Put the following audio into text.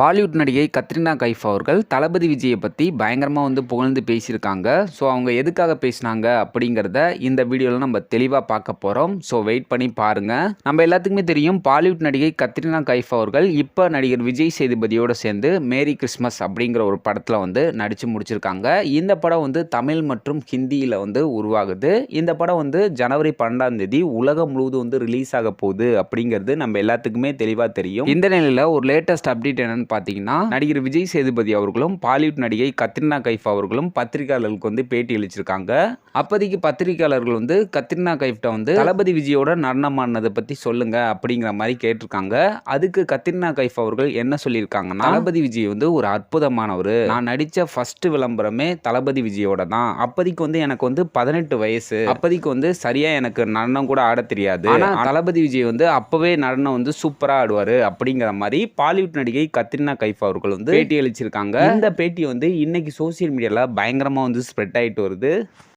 பாலிவுட் நடிகை கத்ரினா கைஃப் அவர்கள் தளபதி விஜயை பற்றி பயங்கரமாக வந்து புகழ்ந்து பேசியிருக்காங்க. ஸோ அவங்க எதுக்காக பேசினாங்க அப்படிங்கிறத இந்த வீடியோவில் நம்ம தெளிவாக பார்க்க போகிறோம் ஸோ வெயிட் பண்ணி பாருங்கள் நம்ம எல்லாத்துக்குமே தெரியும் பாலிவுட் நடிகை கத்ரினா கைஃப் அவர்கள் இப்போ நடிகர் விஜய் சேதுபதியோடு சேர்ந்து மேரி கிறிஸ்மஸ் அப்படிங்கிற ஒரு படத்தில் வந்து நடித்து முடிச்சிருக்காங்க. இந்த படம் வந்து தமிழ் மற்றும் ஹிந்தியில் வந்து உருவாகுது. இந்த படம் வந்து ஜனவரி பன்னெண்டாம் தேதி உலகம் முழுவதும் வந்து ரிலீஸ் ஆக போகுது அப்படிங்கிறது நம்ம எல்லாத்துக்குமே தெளிவாக தெரியும். இந்த நிலையில் ஒரு லேட்டஸ்ட் அப்டேட் என்னன்னு பார்த்தீங்கன்னா நடிகர் விஜய் சேதுபதி அவர்களும் பாலிவுட் நடிகை கத்ரினா கைஃப் அவர்களும் பத்திரிகையாளர்களுக்கு வந்து பேட்டி அளிச்சிருக்காங்க. அப்போதைக்கு பத்திரிகையாளர்கள் வந்து கத்ரினா கைஃப்ட வந்து தளபதி விஜயோட நடனமானதை பற்றி சொல்லுங்க அப்படிங்கிற மாதிரி கேட்டிருக்காங்க. அதுக்கு கத்ரினா கைஃப் அவர்கள் என்ன சொல்லியிருக்காங்கன்னா தளபதி விஜய் வந்து ஒரு அற்புதமானவர். நான் நடித்த ஃபர்ஸ்ட் விளம்பரமே தளபதி விஜயோட தான். அப்போதைக்கு வந்து எனக்கு வந்து பதினெட்டு வயசு. அப்போதைக்கு வந்து சரியா எனக்கு நடனம் கூட ஆட தெரியாது. தளபதி விஜய் வந்து அப்போவே நடனம் வந்து சூப்பராக ஆடுவார் அப்படிங்கிற மாதிரி பாலிவுட் நடிகை கத்ரினா கைஃப் அவர்கள் வந்து பேட்டி அளிச்சிருக்காங்க. இந்த பேட்டி வந்து இன்னைக்கு சோசியல் மீடியால பயங்கரமா வந்து ஸ்ப்ரெட் ஆயிட்டு வருது.